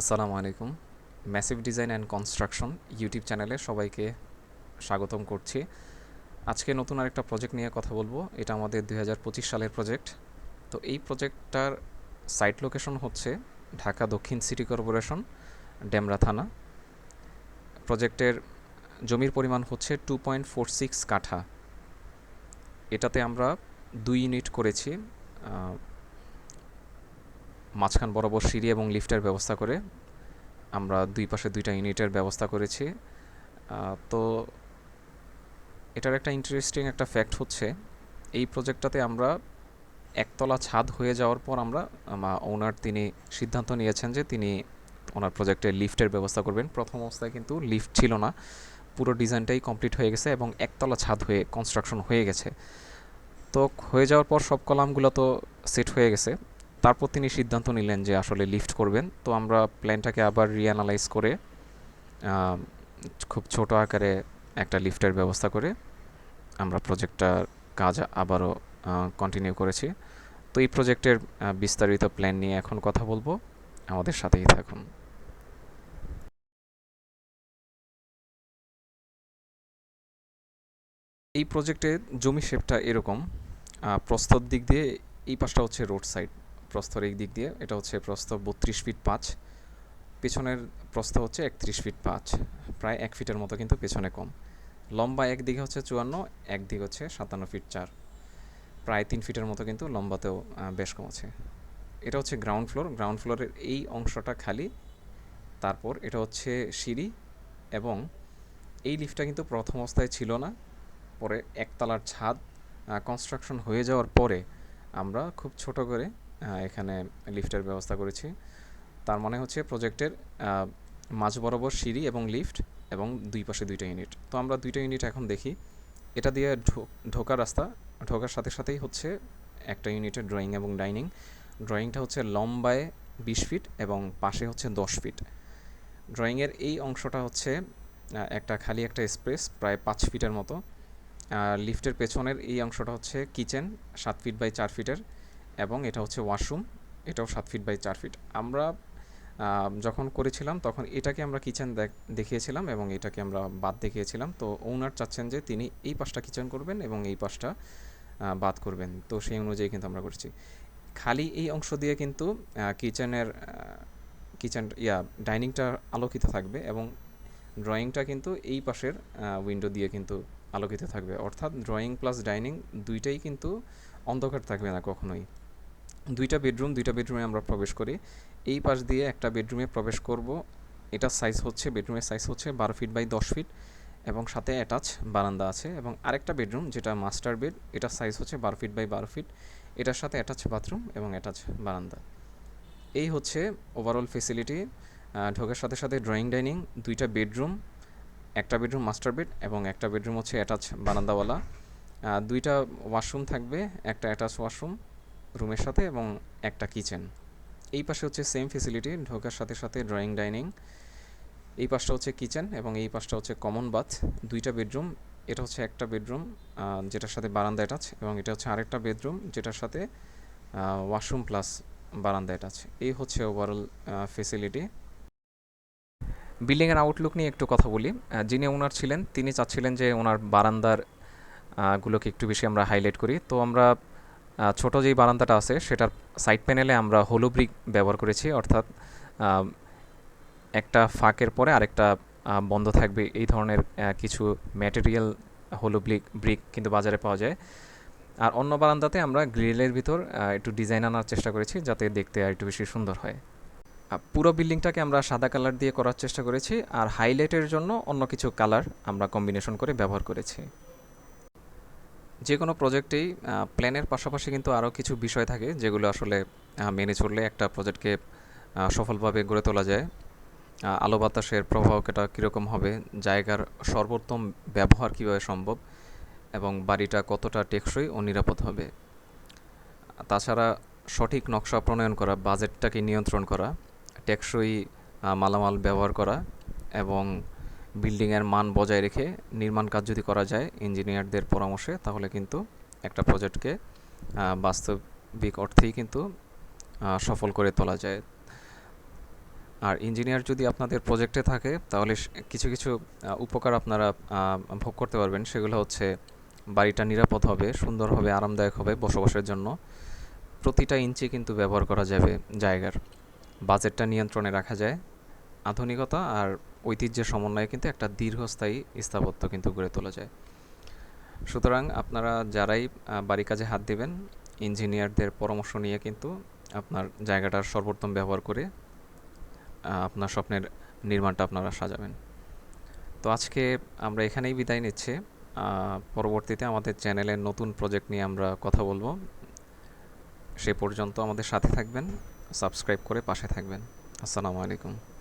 আসসালামু আলাইকুম। Massive design and construction YouTube চ্যানেলে সবাইকে স্বাগতম করছি। আজকে নতুন আরেকটা প্রজেক্ট নিয়ে কথা বলব। এটা আমাদের দু হাজার পঁচিশ সালের প্রজেক্ট তো এই প্রজেক্টটার সাইট লোকেশন হচ্ছে ঢাকা দক্ষিণ সিটি কর্পোরেশন, ডেমরা থানা। প্রজেক্টের জমির পরিমাণ হচ্ছে টু পয়েন্ট ফোর সিক্স কাঠা। এটাতে আমরা দুই ইউনিট করেছি। মাঝখান বরাবর সিঁড়ি এবং লিফটের ব্যবস্থা করে আমরা দুই পাশে দুইটা ইউনিটের ব্যবস্থা করেছি। তো এটার একটা ইন্টারেস্টিং একটা ফ্যাক্ট হচ্ছে, এই প্রজেক্টটাতে আমরা একতলা ছাদ হয়ে যাওয়ার পর আমরা ওনার তিনি সিদ্ধান্ত নিয়েছেন যে তিনি ওনার প্রজেক্টে লিফটের ব্যবস্থা করবেন। প্রথম অবস্থায় কিন্তু লিফট ছিল না, পুরো ডিজাইনটাই কমপ্লিট হয়ে গেছে এবং একতলা ছাদ হয়ে কনস্ট্রাকশন হয়ে গেছে। তো হয়ে যাওয়ার পর সব কলামগুলো তো সেট হয়ে গেছে। তারপর তিনি সিদ্ধান্ত নিলেন যে আসলে লিফট করবেন। তো আমরা প্ল্যানটাকে আবার রিঅ্যানালাইজ করে খুব ছোট আকারে একটা লিফটের ব্যবস্থা করে আমরা প্রজেক্টটার কাজ আবারও কন্টিনিউ করেছি। তো এই প্রজেক্টের বিস্তারিত প্ল্যান নিয়ে এখন কথা বলব। আমাদের সাথেই থাকুন। এই প্রজেক্টে জমি শেপটা এরকম আহ, প্রস্থর দিক দিয়ে এই পাশটা হচ্ছে রোড সাইড প্রস্থর এই দিক দিয়ে। এটা হচ্ছে প্রস্থ বত্রিশ ফিট পাঁচ। পেছনের প্রস্থ হচ্ছে একত্রিশ ফিট পাঁচ। প্রায় এক ফিটের মতো কিন্তু পেছনে কম। লম্বা একদিকে হচ্ছে চুয়ান্ন একদিকে হচ্ছে সাতান্ন ফিট চার। প্রায় তিন ফিটের মতো কিন্তু লম্বাতেও বেশ কম আছে। এটা হচ্ছে গ্রাউন্ড ফ্লোর। গ্রাউন্ড ফ্লোরের এই অংশটা খালি। তারপর এটা হচ্ছে সিঁড়ি এবং এই লিফটটা কিন্তু প্রথম অবস্থায় ছিল না। পরে একতলার ছাদ কনস্ট্রাকশন হয়ে যাওয়ার পরে আমরা খুব ছোট করে এখানে লিফটের ব্যবস্থা করেছি। তার মানে হচ্ছে প্রজেক্টের মাঝ বরাবর সিঁড়ি এবং লিফট এবং দুই পাশে দুইটা ইউনিট তো আমরা দুইটা ইউনিট এখন দেখি। এটা দিয়ে ঢোকার রাস্তা, ঢোকার সাথে সাথেই হচ্ছে একটা ইউনিটের ড্রয়িং এবং ডাইনিং ড্রয়িংটা হচ্ছে লম্বায় বিশ ফিট এবং পাশে হচ্ছে দশ ফিট ড্রয়িংয়ের এই অংশটা হচ্ছে একটা খালি একটা স্পেস প্রায় পাঁচ ফিটের মতো। লিফটের পেছনের এই অংশটা হচ্ছে কিচেন সাত ফিট বাই চার ফিটের এবং এটা হচ্ছে ওয়াশরুম, এটাও সাত ফিট বাই চার ফিট আমরা যখন করেছিলাম তখন এটাকে আমরা কিচেন দেখিয়েছিলাম এবং এটাকে আমরা বাদ দেখিয়েছিলাম। তো ওনার চাচ্ছেন যে তিনি এই পাশটা কিচেন করবেন এবং এই পাশটা বাদ করবেন। তো সেই অনুযায়ী কিন্তু আমরা করেছি। খালি এই অংশ দিয়ে কিন্তু কিচেনের কিচেন ইয়া ডাইনিংটা আলোকিত থাকবে এবং ড্রয়িংটা কিন্তু এই পাশের উইন্ডো দিয়ে কিন্তু আলোকিত থাকবে। অর্থাৎ ড্রয়িং প্লাস ডাইনিং দুইটাই কিন্তু অন্ধকার থাকবে না কখনোই। দুইটা বেডরুম দুইটা বেডরুমে আমরা প্রবেশ করি। এই পাশ দিয়ে একটা বেডরুমে প্রবেশ করব। এটা সাইজ হচ্ছে বেডরুমের সাইজ হচ্ছে বারো ফিট বাই দশ ফিট এবং সাথে অ্যাটাচ বারান্দা আছে এবং আরেকটা বেডরুম যেটা মাস্টার বেড এটার সাইজ হচ্ছে বারো ফিট বাই বারো ফিট এটার সাথে অ্যাটাচ বাথরুম এবং অ্যাটাচ বারান্দা। এই হচ্ছে ওভারঅল ফেসিলিটি ঢোকার সাথে সাথে ড্রয়িং ডাইনিং দুইটা বেডরুম একটা বেডরুম মাস্টার বেড এবং একটা বেডরুম হচ্ছে অ্যাটাচ বারান্দাওয়ালা। দুইটা ওয়াশরুম থাকবে, একটা অ্যাটাচ ওয়াশরুম রুমের সাথে এবং একটা কিচেন। এই পাশে হচ্ছে সেম ফেসিলিটি ঢোকার সাথে সাথে ড্রয়িং ডাইনিং এই পাশটা হচ্ছে কিচেন এবং এই পাশটা হচ্ছে কমন বাথ দুইটা বেডরুম। এটা হচ্ছে একটা বেডরুম যেটার সাথে বারান্দা অ্যাটাচ এবং এটা হচ্ছে আরেকটা বেডরুম, যেটার সাথে ওয়াশরুম প্লাস বারান্দা অ্যাটাচ এই হচ্ছে ওভারঅল ফেসিলিটি বিল্ডিংয়ের আউটলুক নিয়ে একটু কথা বলি। যিনি ওনার ছিলেন, তিনি চাচ্ছিলেন যে ওনার বারান্দার গুলোকে একটু বেশি আমরা হাইলাইট করি। তো আমরা ছোট যেই বারান্দাটা আছে, সেটার সাইড প্যানেলে আমরা হলো ব্রিক ব্যবহার করেছি, অর্থাৎ একটা ফাঁকের পরে আরেকটা বন্ধ থাকবে। এই ধরনের কিছু ম্যাটেরিয়াল হলো ব্রিক ব্রিক কিন্তু বাজারে পাওয়া যায়। আর অন্য বারান্দাতে আমরা গ্রিলের ভিতর একটু ডিজাইন আনার চেষ্টা করেছি, যাতে দেখতে আর একটু বেশি সুন্দর হয়। পুরো বিল্ডিংটাকে আমরা সাদা কালার দিয়ে করার চেষ্টা করেছি, আর হাইলাইটের জন্য অন্য কিছু কালার আমরা কম্বিনেশন করে ব্যবহার করেছি। যে কোনো প্রজেক্টেই প্ল্যানের পাশাপাশি কিন্তু আরও কিছু বিষয় থাকে যেগুলো আসলে মেনে চললে একটা প্রজেক্টকে সফলভাবে গড়ে তোলা যায়। আলো বাতাসের প্রবাহটা কীরকম হবে, জায়গার সর্বোত্তম ব্যবহার কীভাবে সম্ভব, এবং বাড়িটা কতটা টেকসই ও নিরাপদ হবে। তাছাড়া সঠিক নকশা প্রণয়ন করা, বাজেটটাকে নিয়ন্ত্রণ করা, টেকসই মালামাল ব্যবহার করা, এবং বিল্ডিংয়ের মান বজায় রেখে নির্মাণ কাজ যদি করা যায় ইঞ্জিনিয়ারদের পরামর্শে, তাহলে কিন্তু একটা প্রজেক্টকে বাস্তবিক অর্থেই কিন্তু সফল করে তোলা যায়। আর ইঞ্জিনিয়ার যদি আপনাদের প্রজেক্টে থাকে, তাহলে কিছু কিছু উপকার আপনারা ভোগ করতে পারবেন। সেগুলো হচ্ছে, বাড়িটা নিরাপদ হবে, সুন্দর হবে, আরামদায়ক হবে বসবাসের জন্য। প্রতিটা ইঞ্চি কিন্তু ব্যবহার করা যাবে জায়গার। বাজেটটা নিয়ন্ত্রণে রাখা যায়। আধুনিকতা আর ঐতিহ্যের সমন্বয়ে কিন্তু একটা দীর্ঘস্থায়ী স্থাপত্য কিন্তু গড়ে তোলা যায়। সুতরাং আপনারা যারাই বাড়ি কাজে হাত দিবেন, ইঞ্জিনিয়ারদের পরামর্শ নিয়ে কিন্তু আপনার জায়গাটার সর্বোত্তম ব্যবহার করে আপনার স্বপ্নের নির্মাণটা আপনারা সাজাবেন। তো আজকে আমরা এখানেই বিদায় নিচ্ছি। পরবর্তীতে আমাদের চ্যানেলের নতুন প্রজেক্ট নিয়ে আমরা কথা বলব। সে পর্যন্ত আমাদের সাথে থাকবেন, সাবস্ক্রাইব করে পাশে থাকবেন। আসসালামু আলাইকুম।